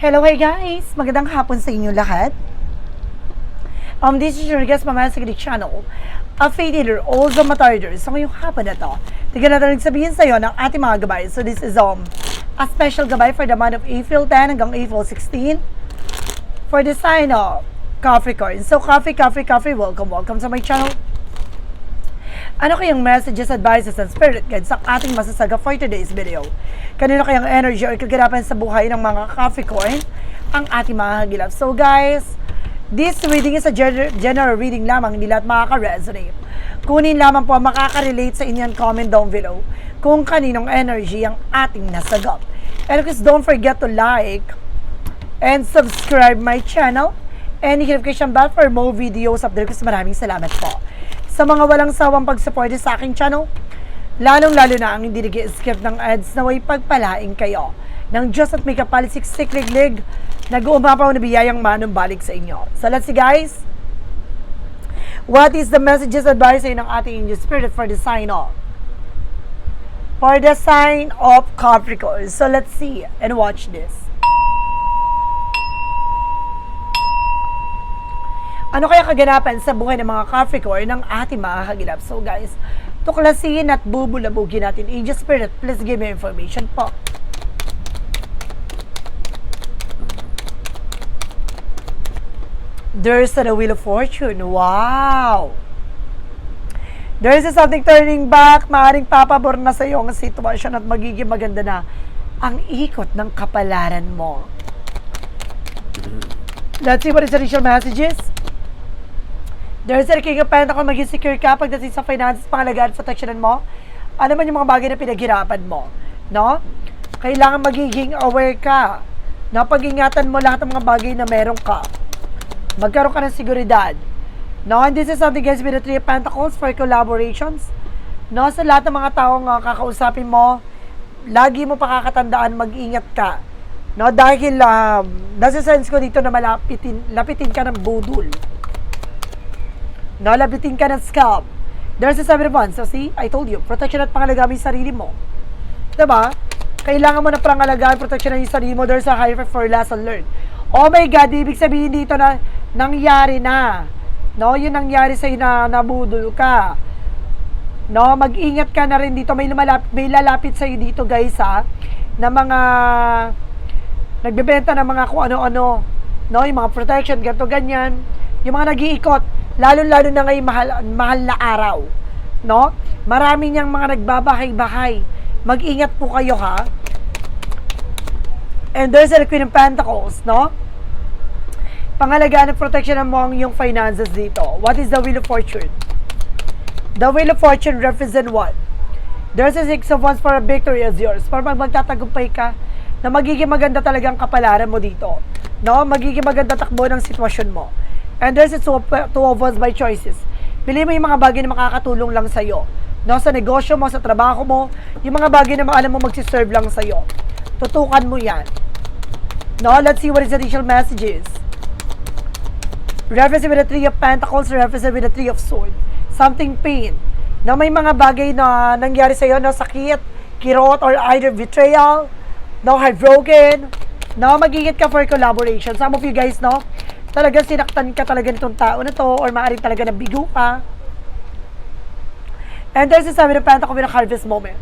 Hello, hey guys! Magandang hapon sa inyo lahat. Um, this is your guest, Mama Sigrid Channel. A faith healer, also matarder. So ngayong hapon na to, tignan natin nagsabihin sa'yo ng ating mga gabay. So this is um, a special gabay for the month of April 10 hanggang April 16 for the sign of Capricorn. So coffee, coffee, coffee, welcome, welcome to my channel. Ano kayang messages, advices, and spirit guides sa ating masasaga for today's video? Kanino kayang energy or kaganapan sa buhay ng mga Capricorn ang ating mga hagilap? So guys, this reading is a gener- general reading lamang, hindi lahat makaka-resonate. Kunin lamang po ang makaka-relate sa inyong comment down below kung kaninong energy ang ating nasagap. And course, don't forget to like and subscribe my channel and hit notification bell for more videos update. Maraming salamat po sa mga walang sawang pagsuporte sa aking channel, lalong-lalo na ang hindi nag-skip ng ads na way pagpalaing kayo ng Diyos at may kapalisiksik liglig nag-uumapaw na biyayang manong balik sa inyo. So let's see guys, what is the messages advice ng ating angel spirit for the sign of? For the sign of Capricorn. So let's see and watch this. Ano kaya kaganapan sa buhay ng mga Capricorn ng ating mga kagilap? So guys, tuklasin at bubulabugin natin. Angel Spirit, please give me information po. There's the Wheel of Fortune. Wow! There's something turning back. Maaring papabor na sa iyo ang sitwasyon at magiging maganda na ang ikot ng kapalaran mo. Let's see what is the initial messages. There's a King of Pentacles, maging secure ka pagdating sa finances, pangalagaan, protectionan mo. Ano man yung mga bagay na pinaghirapan mo. No? Kailangan magiging aware ka. No? Pag-ingatan mo lahat ng mga bagay na meron ka. Magkaroon ka ng seguridad. No? And this is something guys with the Three of Pentacles for collaborations. No? Sa lahat ng mga taong uh, kakausapin mo, lagi mo pakakatandaan, mag-ingat ka. No? Dahil, um, nasa sense ko dito na malapitin, lapitin ka ng budol. No, lapitin ka ng scam. There's a seven wands. So see, I told you, protection at pangalagaan yung sarili mo. Diba? Kailangan mo na pangalagaan, protection yung sarili mo. There's a higher for lesson learned. Oh my God, ibig sabihin dito na nangyari na. No, yun nangyari sa'yo na nabudol ka. No, mag-ingat ka na rin dito. May, lumalapit, may lalapit sa'yo dito guys ha, na mga nagbebenta ng mga kung ano-ano. No, yung mga protection, ganito, ganyan. Yung mga nag-iikot, lalo-lalo na ngayong mahal, mahal na araw. No? Marami niyang mga nagbabahay-bahay. Mag-ingat po kayo ha. And there's a Queen of Pentacles, no? Pangalagaan ng protection mo ang iyong finances dito. What is the Wheel of Fortune? The Wheel of Fortune represent what? There's a Six of Wands for a victory is yours. Para pag magtatagumpay ka, na magiging maganda talagang kapalaran mo dito. No? Magiging maganda takbo ng sitwasyon mo. And there's two of, two of Wands by choices. Pili mo yung mga bagay na makakatulong lang sa'yo. No? Sa negosyo mo, sa trabaho mo, yung mga bagay na alam mo magsiserve lang sa'yo. Tutukan mo yan. No? Let's see what is the additional messages. Reference with the Three of Pentacles, reference with the Three of Swords. Something pain. Na may mga bagay na nangyari sa'yo na sakit, kirot, or either betrayal, no, heartbroken, no, magigit ka for collaboration. Some of you guys, no, talagang sinaktan ka talaga nitong tao na to, or maaaring talaga nabigo ka. And there's a seven of Pentacles with a harvest moment.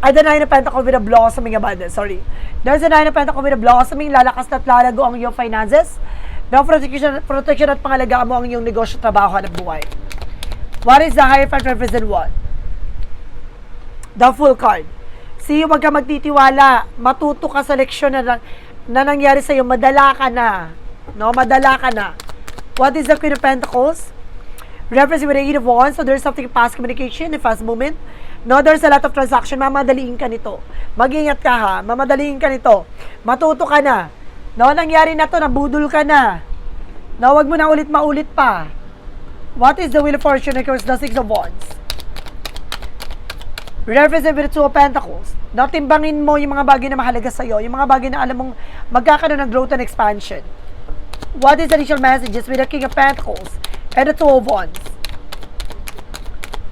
Ay, the nine of Pentacles with a blossoming abundance. Sorry. There's a nine of Pentacles with a blossoming, lalakas at lalago ang iyong finances. No, protection, protection at pangalagaan mo ang iyong negosyo, trabaho, at buhay. What is the five represent what? The full card. See, huwag ka magtitiwala. Matuto ka sa leksyon na, na nangyari sa'yo. Madala ka na. No, madala ka na. What is the Queen of Pentacles? Reference with the Eight of Wands. So there's something fast communication, a fast movement. No, there's a lot of transaction. Mamadaliin ka nito. Mag-ingat ka ha. Mamadaliin ka nito. Matuto ka na. No, nangyari na to. Nabudol ka na. No, wag mo na ulit maulit pa. What is the Wheel of Fortune? Of the Six of Wands. Represent with the Two of Pentacles. No, timbangin mo yung mga bagay na mahalaga sa'yo. Yung mga bagay na alam mong magkakaroon ng growth and expansion. What is the initial messages with the King of Pentacles and the Two of Wands?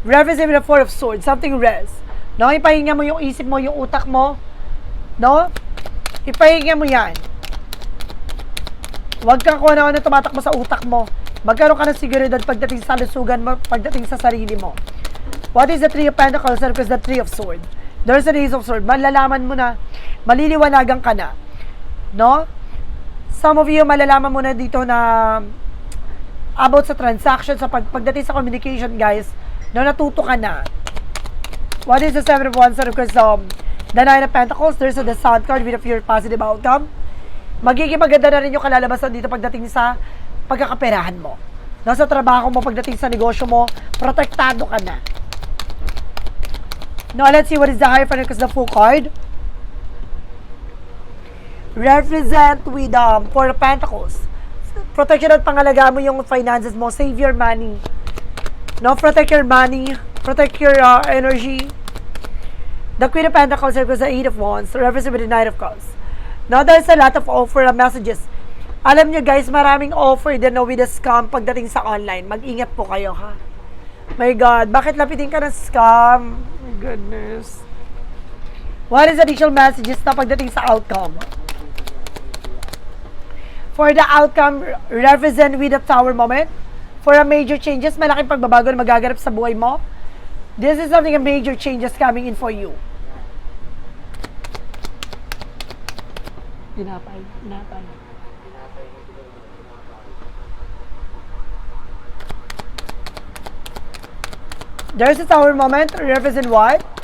Represent with the Four of Swords. Something rest. No, ipahinga mo yung isip mo, yung utak mo. No? Ipahinga mo yan. Huwag kang kung ano-ano tumatakbo sa utak mo. Magkaroon ka ng seguridad pagdating sa lusugan mo, pagdating sa sarili mo. What is the Three of Pentacles and the Three of Swords? There's an Ace of Swords. Malalaman mo na, maliliwanagan ka na. No? Some of you, malalaman mo na dito na about sa transaction, sa pag, pagdating sa communication, guys, no, natuto ka na. What is the Seven of Wands? Because um, the Nine of Pentacles, there's a the Sun card with a pure positive outcome. Magiging maganda na rin yung kalalabasan dito pagdating sa pagkakaperahan mo. No, sa trabaho mo, pagdating sa negosyo mo, protektado ka na. No, let's see what is the Hierophant because the full card. Represent with um, Four of Pentacles. Protection at pangalaga mo yung finances mo. Save your money. No, protect your money. Protect your uh, energy. The Queen of Pentacles equals the Eight of Wands, represent with the Knight of Cups. Now, there's a lot of offer of messages. Alam nyo guys, maraming offer din no, with the scam pagdating sa online. Mag-ingat po kayo ha. My God, bakit lapitin ka ng scam? My goodness. What is additional messages na pagdating sa outcome? For the outcome, represent with the tower moment. For a major changes, malaking pagbabago na magaganap sa buhay mo. This is something a major changes coming in for you. Pinapay, pinapay. There's a tower moment, represent what?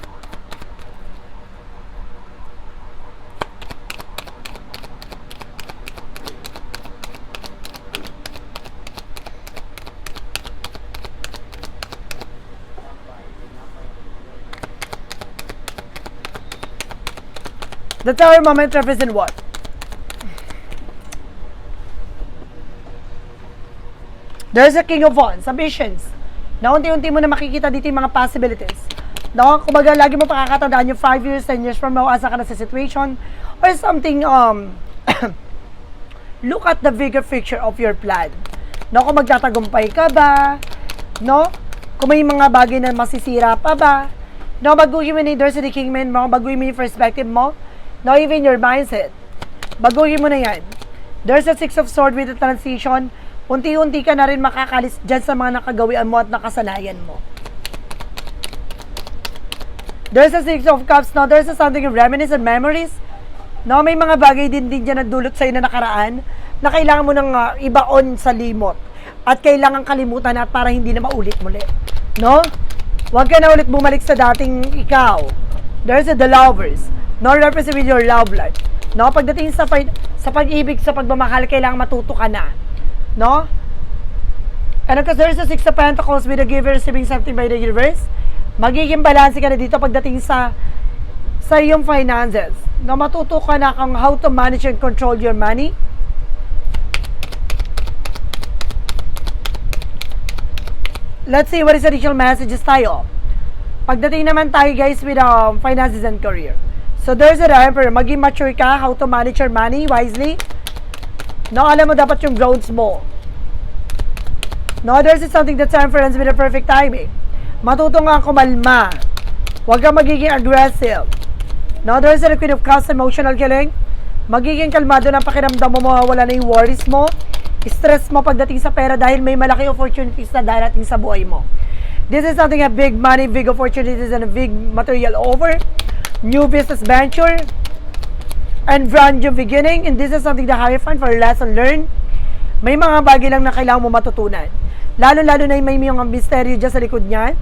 The tower moment represent what? There's a king of wands, ambitions. Na unti-unti mo na makikita dito yung mga possibilities. No, kumbaga lagi mo pakakatandaan yung 5 years, 10 years from now, asa ka na sa situation or something, um, look at the bigger picture of your plan. No, kung magtatagumpay ka ba, no, kung may mga bagay na masisira pa ba, no, baguhin mo na of the Kingman mo, baguhin mo perspective mo, no, even your mindset. Baguhin mo na yan. There's a Six of Sword with the transition, unti-unti ka na rin makakalis dyan sa mga nakagawian mo at nakasanayan mo. There's a Six of Cups, no? There's a something of reminiscent memories. No, may mga bagay din din dyan na dulot sa'yo na nakaraan na kailangan mo nang uh, ibaon sa limot. At kailangan kalimutan at para hindi na maulit muli. No? Huwag ka na ulit bumalik sa dating ikaw. There's a the lovers. No, represent your love life. No, pagdating sa sa pag-ibig, sa pagmamahal, kailangan matuto ka na. No? And because there's a Six of Pentacles with the giver receiving something by the universe, magiging balance ka na dito pagdating sa sa iyong finances. No, matuto ka na kung how to manage and control your money. Let's see what is additional messages tayo. Pagdating naman tayo guys with um, finances and career. So there's a emperor, maging mature ka, how to manage your money wisely. No, alam mo dapat yung growths mo. No, there's something that's friends with a perfect timing. Matuto nga kumalma. Huwag kang magiging aggressive. No, there's a liquid of cause emotional killing. Magiging kalmado na pakiramdam mo, mawawala na yung worries mo, stress mo pagdating sa pera dahil may malaki opportunities na darating sa buhay mo. This is something a big money, big opportunities, and a big material over. New business venture, and brand new beginning. And this is something the higher fund for lesson learned. May mga bagay lang na kailangan mo matutunan. Lalo-lalo na may mga misteryo dyan sa likod niyan.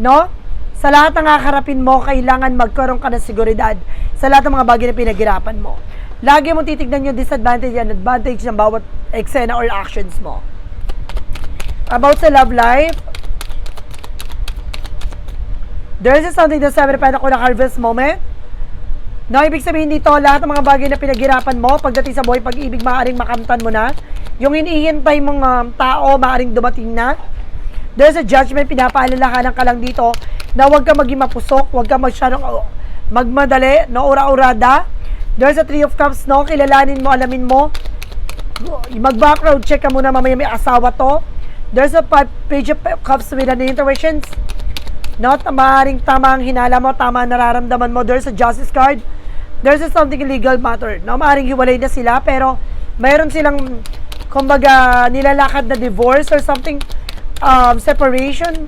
No? Sa lahat ng kakarapin mo, kailangan magkaroon ka ng seguridad sa lahat ng mga bagay na pinaghirapan mo. Lagi mo titignan yung disadvantage and advantage ng bawat eksena or actions mo. About sa love life, there is something that sabi na ko na harvest moment. No, ibig sabihin dito, lahat ng mga bagay na pinaghirapan mo, pagdating sa buhay pag-ibig, maaaring makamtan mo na. Yung hinihintay mong um, tao, maaaring dumating na. There's a judgment, pinapaalalahanan ka lang dito na huwag ka maging mapusok, huwag ka masyadong uh, magmadali, no, ura-urada. There's a three of cups, no, kilalanin mo, alamin mo. Mag-background check ka muna, mamaya may asawa to. There's a five page of cups with an intuitions. No, maaaring tama ang hinala mo, tama ang nararamdaman mo. There's a justice card. There's a something legal matter. No, maaaring hiwalay na sila, pero mayroon silang, kumbaga, nilalakad na divorce or something, um, separation.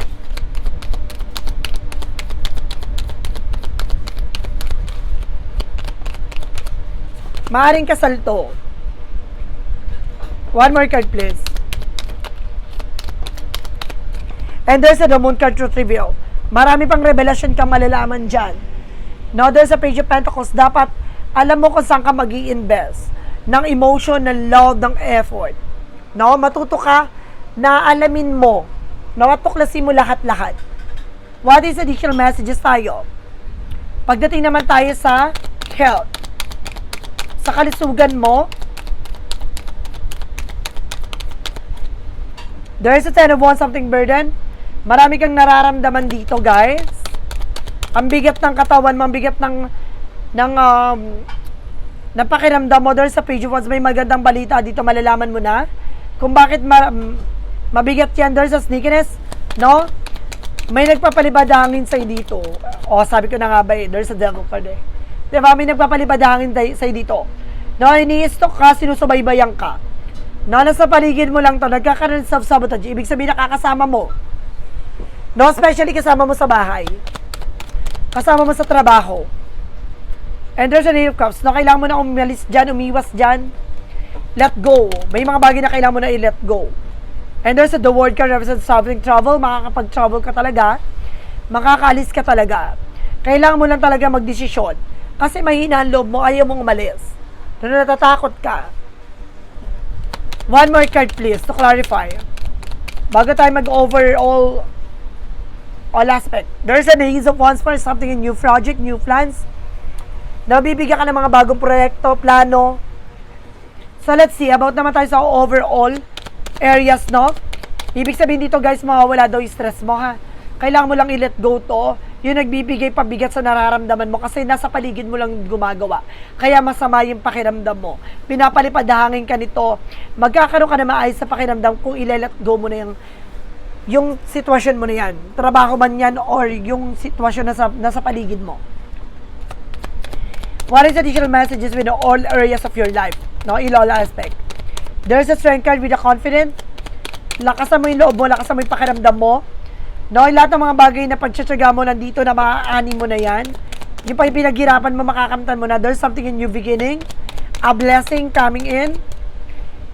Maaring kasal to. One more card, please. And there's a moon card truth reveal. Marami pang revelasyon kang malalaman dyan. No, there's a page of pentacles. Dapat alam mo kung saan ka mag invest ng emotion, ng love, ng effort. No, matuto ka na alamin mo. No, at tuklasin mo lahat-lahat. What is additional messages tayo? Pagdating naman tayo sa health. Sa kalusugan mo, There is a ten of one something burden. Marami kang nararamdaman dito, guys. Ang bigat ng katawan ang bigat ng ng um, ng mo. There's a page of may magandang balita dito, malalaman mo na. Kung bakit ma- mabigat yan, there's a sneakiness, no? May nagpapalibad hangin sa'yo dito. O, sabi ko na nga ba eh, there's a devil card eh. Diba, may nagpapalibad hangin tay- sa'yo dito. No, ini-stalk ka, sinusubaybayan ka. No, nasa paligid mo lang to, nagkakaroon ng self-sabotage. Ibig sabihin, nakakasama mo. No, especially kasama mo sa bahay. Kasama mo sa trabaho. And there's a Knave of Cups. No, kailangan mo na umalis dyan, umiwas dyan. Let go. May mga bagay na kailangan mo na i-let go. And there's a the word card represents traveling travel. Makakapag-travel ka talaga. Makakaalis ka talaga. Kailangan mo lang talaga magdesisyon. Kasi mahina ang loob mo, ayaw mong umalis. Pero natatakot ka. One more card please to clarify. Bago tayo mag-over all aspect. There's an ace of wands for something in new project, new plans. Nabibigyan ka ng mga bagong proyekto, plano. So let's see, about naman tayo sa overall areas, no? Ibig sabihin dito guys, mawawala daw yung stress mo ha. Kailangan mo lang i-let go to. Yung nagbibigay pabigat sa nararamdaman mo kasi nasa paligid mo lang gumagawa. Kaya masama yung pakiramdam mo. Pinapalipad hangin ka nito. Magkakaroon ka na maayos sa pakiramdam kung i-let go mo na yung yung sitwasyon mo na yan. Trabaho man yan or yung sitwasyon na sa, nasa paligid mo. What is additional messages with all areas of your life? No, all aspect. There's a strength card with a confident. Lakasan mo yung loob mo, lakasan mo yung pakiramdam mo. No, lahat ng mga bagay na pagtsatsaga mo nandito na maaani mo na yan. Yung pa pinaghirapan mo, makakamtan mo na. There's something in new beginning. A blessing coming in.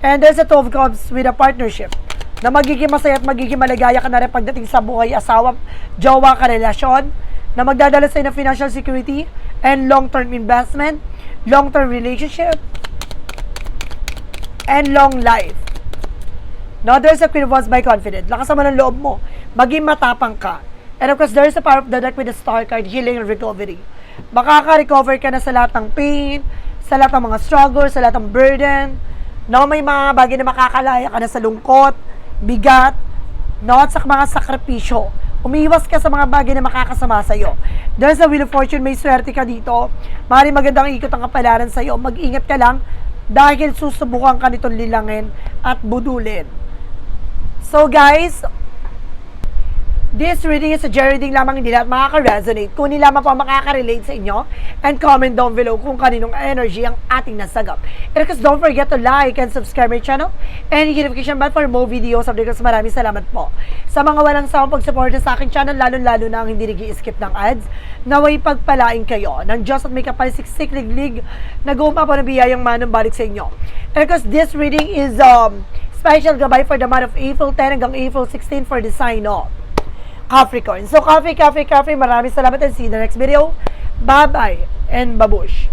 And there's a two of cups with a partnership na magiging masaya at magiging maligaya ka na rin pagdating sa buhay, asawa, jowa ka, relasyon, na magdadala sa'yo ng financial security and long-term investment, long-term relationship, and long life. No, there's a Queen of Wands by confident. Lakas naman ng loob mo. Maging matapang ka. And of course, there's a power of the deck with the star card, healing and recovery. Makaka-recover ka na sa lahat ng pain, sa lahat ng mga struggles, sa lahat ng burden. No, may mga bagay na makakalaya ka na sa lungkot, bigat, no, at sa mga sakripisyo. Umiiwas ka sa mga bagay na makakasama sa iyo. Dahil sa Wheel of Fortune, may swerte ka dito. Mari magandang ikot ang kapalaran sa iyo. Mag-ingat ka lang dahil susubukan ka nitong lilangin at budulin. So guys, this reading is a Jerry reading lamang hindi lahat makaka-resonate. Kung hindi lamang po makaka-relate sa inyo, and comment down below kung kaninong energy ang ating nasagap. And of course, don't forget to like and subscribe my channel and hit notification bell for more videos of Because maraming salamat po. Sa mga walang sawang pagsuporta sa aking channel, lalo-lalo na ang hindi nag skip ng ads, naway pagpalain kayo ng Diyos at may kapalisiksik liglig na gumawa po ng biyayang manong balik sa inyo. And of course, this reading is um, special gabay for the month of April 10 hanggang April 16 for the sign of Capricorn. So, coffee, coffee, coffee. Maraming salamat and see you the next video. Bye-bye and babush.